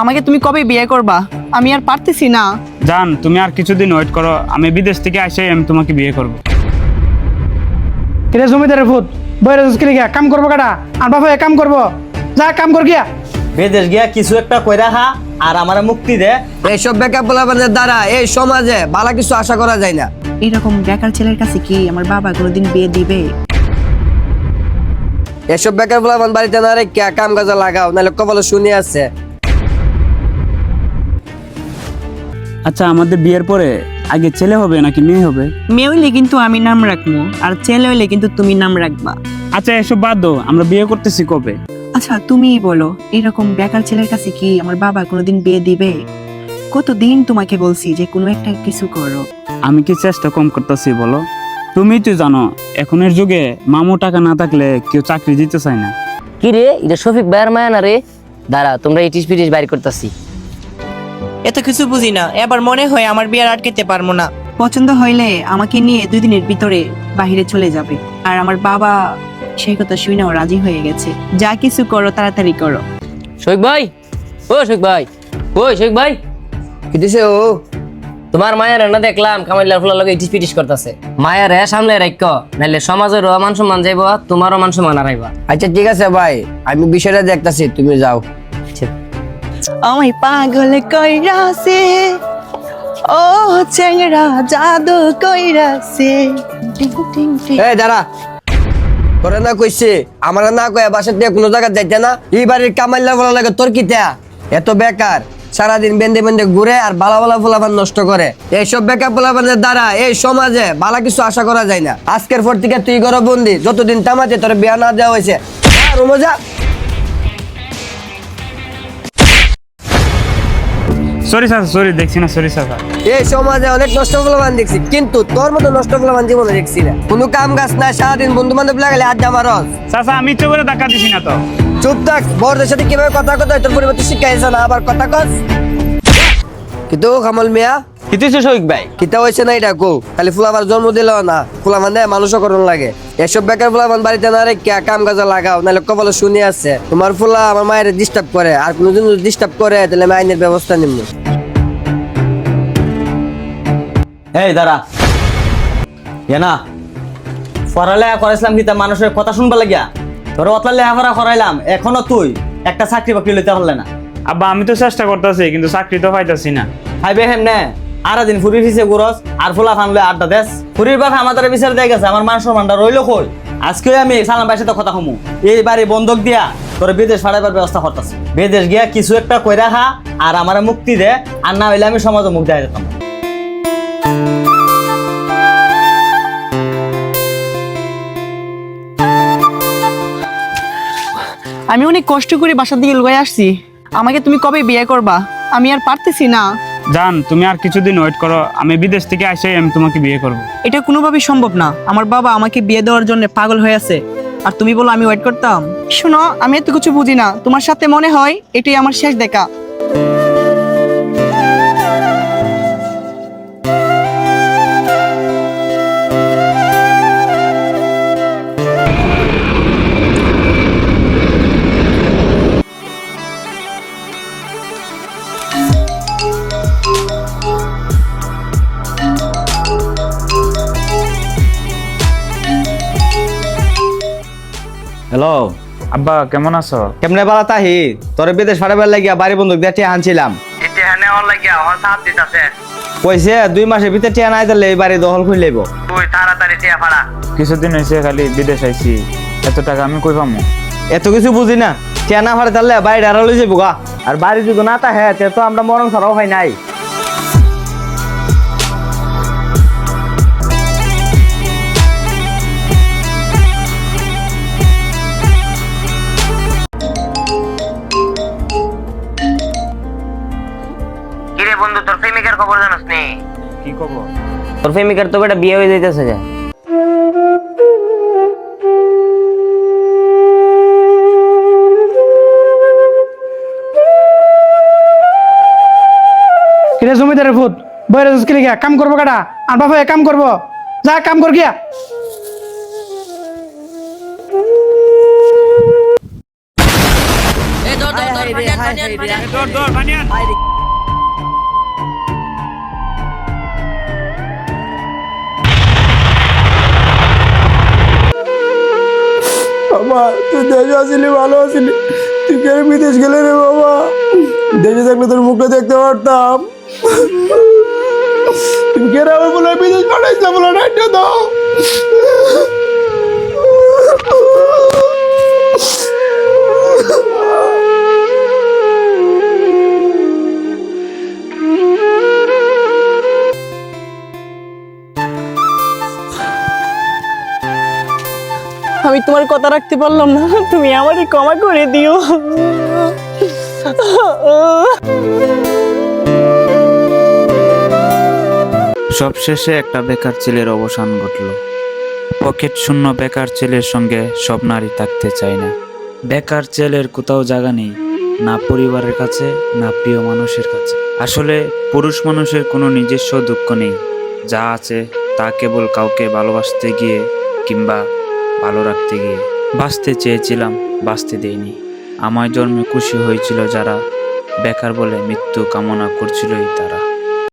আমাকে তুমি কবে বিয়ে করবা? আমি আর পারতেছি না। জান তুমি আর কিছুদিন ওয়েট করো। আমি বিদেশ থেকে আসে আমি তোমাকে বিয়ে করব। কিরে জমিদারের ভূত বইরে জুসকে গিয়া কাম করব কাটা? আর বাবা এ কাম করব। যা কাম কর গিয়া। বিদেশ গিয়া কিছু একটা কইরা খা আর আমার মুক্তি দে। এইসব বেকার পোলাপানের দ্বারা এই সমাজে ভালো কিছু আশা করা যায় না। এরকম বেকার ছেলের কাছে কি আমার বাবা কোনোদিন বিয়ে দিবে? এসব বেকার পোলাপান বাড়িতে না রেখে কাম কাজে লাগাও নাহলে কপালে শুনি আছে। আচ্ছা আমাদের বিয়ের পরে আগে ছেলে হবে নাকি মেয়ে হবে? মেয়ে হইলে কিন্তু আমি নাম রাখব আর ছেলে হইলে কিন্তু তুমি নাম রাখবা। আচ্ছা এসব বাদ দাও আমরা বিয়ে করতেছি কবে? আচ্ছা তুমিই বলো এরকম বেকার ছেলের কাছে কি আমার বাবা কোনোদিন বিয়ে দিবে? কতদিন তোমাকে বলছি যে কোনো একটা কিছু করো। আমি কি চেষ্টা কম করতেছি বলো? তুমি তো জানো এখনের যুগে মামু টাকা না থাকলে কেউ চাকরি দিতে চায় না। কি রে এটা শফিক ভাইয়ের মায়া না রে? দাঁড়া তোমরা ইটিস পিটিস বাইর করতেছি। এত কিছু বুঝি না। এবার মনে হয় আমার বিয়ার আটকেতে পারব না। পছন্দ হইলে আমাকে নিয়ে দুই দিনের ভিতরে বাহিরে চলে যাবে। আর আমার বাবা সেই কথা শুনেও রাজি হয়ে গেছে। যা কিছু করো তাড়াতাড়ি করো। শফিক ভাই? ও শফিক ভাই। ওই শফিক ভাই। কি দিছে ও? তোমার মায়ের না দেখলাম কামাইলার ফুলার লগে ইটিস পিটিস করতেছে। মায়ের রে সামনে রাখ নাইলে সমাজের মান সম্মান যাইব তোমারও মান সম্মান হারাইবা। আচ্ছা ঠিক আছে ভাই। আমি বিষয়টা দেখতাছি তুমি যাও। আমায় পাগল কইরাছে, ও চেংরা জাদু কইরাছে। টিং দাঁড়া। তোরা না কইছে, আমার না কয়ে বাসা দিয়ে কোনো জায়গা যাইতে না? এই বাড়ির কামাইলা বলা লাগে তোর কি তা? এত বেকার, সারাদিন বেঁধে বেঁধে ঘুরে আর বালা বালা ফুলাবান নষ্ট করে। এইসব বেকার ফুলাবানের দ্বারা এই সমাজে বালা কিছু আশা করা যায় না। আজকের পর থেকে তুই ঘর বন্দি, যতদিন তামাতে তোর বিয়া না দেওয়া হয়েছে। আর সরি স্যার সরি দেখছি না সরি স্যার এই সমাজে অনেক নষ্ট ফুলাবান দেখছি কিন্তু তোর মতো নষ্ট ফুলাবান জীবনে দেখছি না। কোনো কাম কাজ না সারাদিন বন্ধু বান্ধব লাগালে আজ মারস। চাচা আমি ইচ্ছে করে টাকা দিছি না তো। চুপ থাক বড়দের সাথে কীভাবে কথা কথা তোর পরিবর্তে শিখাইছে না আবার কথা কস। কিন্তু কামল মিয়া ভাই। কিতা হয়েছে না এটা কো খালি ফুলাবার জন্ম দিল না। ফুলামান দেয় মানুষও করণ লাগে। এসব বেকার ফুলাবান বাড়িতে না রেখে কাম কাজে লাগাও নাহলে কপালে শুনি আছে। তোমার ফুলা আমার মায়ের ডিস্টার্ব করে আর কোনোদিন যদি ডিস্টার্ব করে তাহলে আমি আইনের ব্যবস্থা নিব এই দাঁড়া। ইয়া না পড়ালেখা করাইছিলাম কি তা মানুষের কথা শুনবা লাগিয়া? তোর অতলা লেখাপড়া করাইলাম এখনও তুই একটা চাকরি বাকরি লইতে পারলে না। আব্বা আমি তো চেষ্টা করতেছি কিন্তু চাকরি তো পাইতাছি না। খাইবে হেম নে আর দিন ফুরি ফিসে গুরস আর ফুলা ফানলে আড্ডা দেশ ফুরির বাপ আমার তারা বিচার দিয়ে গেছে, আমার মান সম্মানটা রইল কই? আজকে আমি সালাম সাথে কথা কমু। এই বাড়ি বন্ধক দিয়া তোর বিদেশ ফাড়াইবার ব্যবস্থা করতেছি। বিদেশ গিয়া কিছু একটা কইরা খা, আর আমার মুক্তি দে, আর না হইলে আমি সমাজে মুখ দেয়া যেতাম। আমি অনেক কষ্ট করে বাসার দিকে লয়ে আসছি। আমাকে তুমি কবে বিয়ে করবা? আমি আর পারতেছি না। জান তুমি আর কিছুদিন ওয়েট করো আমি বিদেশ থেকে আসে আমি তোমাকে বিয়ে করব। এটা কোনোভাবেই সম্ভব না। আমার বাবা আমাকে বিয়ে দেওয়ার জন্য পাগল হয়ে আছে। আর তুমি বলো আমি ওয়েট করতাম? শোনো আমি এত কিছু বুঝি না। তোমার সাথে মনে হয় এটাই আমার শেষ দেখা। হ্যালো আব্বা কেমন আছো? কেমনে বালা তাহি? তোর বিদেশ ফাড়াইবার লাগিয়া বাড়ি বন্ধুক দিয়ে টিয়া আনছিলাম। কইছে দুই মাসের ভিতরে টিয়া নাই দিলে এই বাড়ি দখল খুলে লইব। কিছুদিন হয়েছে খালি বিদেশ আইছি। এত টাকা আমি কই পামু? এত কিছু বুঝি না। টিয়া না ফাড়ে তাহলে বাড়ি ডারা লই যাব গা। আর বাড়ি যদি না তা হ্যাঁ তো আমরা মরণ ছাড়াও হয় নাই। বন্ধু তোর প্রেমিকার খবর জানাস নি। কি কব তোর প্রেমিকার তো বেটা বিয়ে হয়ে যাইতেছে যা। কিরে জমিদারের ভূত বইরে জুসকে গিয়া? কাম করব কাটা? আর বাবা এ কাম করব। যা কাম কর গিয়া। ধর ধর বানিয়ান বাবা তুই দেশে আসিলি, ভালো আসিলি। তুই কেন বিদেশ গেলে রে বাবা? দেশে থাকলে তোর মুখটা দেখতে পারতাম। তুমি কেন আমার বলে বিদেশ পাঠাইছো বলে না এটা দাও। আমি তোমার কথা রাখতে পারলাম না। তুমি আমারে ক্ষমা করে দিও। সবশেষে একটা বেকার ছেলের অবসান ঘটল। পকেট শূন্য বেকার ছেলের সঙ্গে সব নারী থাকতে চায় না। বেকার ছেলের কোথাও জায়গা নেই, না পরিবারের কাছে, না প্রিয় মানুষের কাছে। আসলে পুরুষ মানুষের কোনো নিজস্ব দুঃখ নেই। যা আছে তা কেবল কাউকে ভালোবাসতে গিয়ে কিংবা ভালো রাখতে গিয়ে। বাঁচতে চেয়েছিলাম, বাঁচতে দেয়নি আমার জন্মে খুশি হয়েছিল যারা। বেকার বলে মৃত্যু কামনা করছিলই তারা।